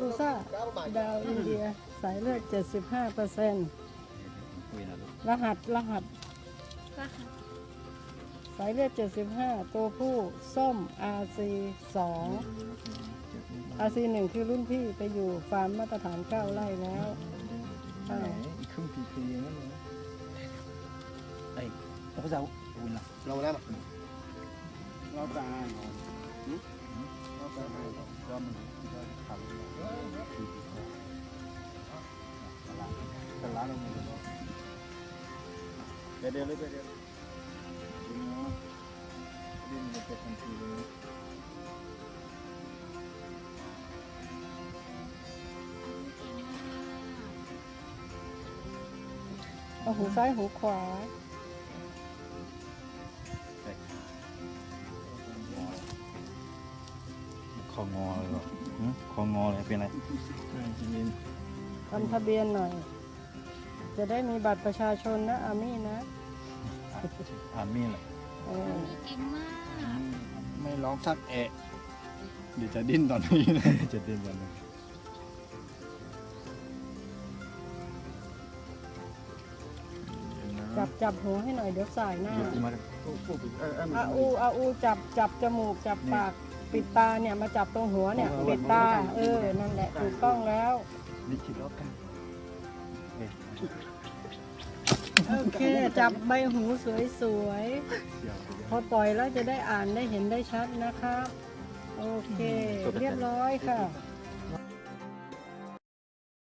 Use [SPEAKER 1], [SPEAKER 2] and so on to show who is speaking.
[SPEAKER 1] ลูซ่าดาวอินเดีย สายเลือด 75เปอร์เซ็นต์
[SPEAKER 2] คุยนะลูก
[SPEAKER 1] รหัสรหัส สายเลือด 75 ตัวผู้ ส้ม RC 2 RC 1คือรุ่นพี่ไปอยู่ฟาร์มมาตรฐาน 9 ไร่แล้วอ้าว
[SPEAKER 2] อีกครึ่งปีปีนั่นเลยไอ้พระเจ้าคุยนะ
[SPEAKER 3] เราแล้วมั้ง
[SPEAKER 2] เราตายเราตายเรามันทำตลาดเราไม่ได้เดี๋ย วเดี๋ยวเลยเดี๋ย วเดี๋ยวดินจะเป็นทันทีเลย
[SPEAKER 1] เอาหูซ้ายหูขวา
[SPEAKER 2] คองอเลยหรอคองอเลยเป็นไรจริง
[SPEAKER 1] ทำทะเบียนหน่อย จะได้มีบัตรประชาชนนะอามี่นะ
[SPEAKER 2] อ่านมีแหละ
[SPEAKER 1] เออ
[SPEAKER 4] เก่งมาก
[SPEAKER 2] ไม่ร้องสักเอะเดี๋ยวจะดิ้นตอนนี้นะจะดิ้นตอนนี้
[SPEAKER 1] จับจับหูให้หน่อยเดี๋ยวสายหน้า
[SPEAKER 2] หยิบมาเออเออ
[SPEAKER 1] อาอูอาอูจับจับจมูกจับปาก ปิดตาเนี่ยมาจับตรงหัวเนี่ยปิดตา เออนั่นแหละถูกต้องแล้ว
[SPEAKER 2] ลิขิตแล้วกันเอ๊ะ
[SPEAKER 1] โอเคจับใบหูสวย
[SPEAKER 2] เดี๋ยว
[SPEAKER 1] ๆพอปล่อยแล้วจะได้อ่านได้เห็นได้ชัดนะครับโอเค เรียบร้อยค่ะ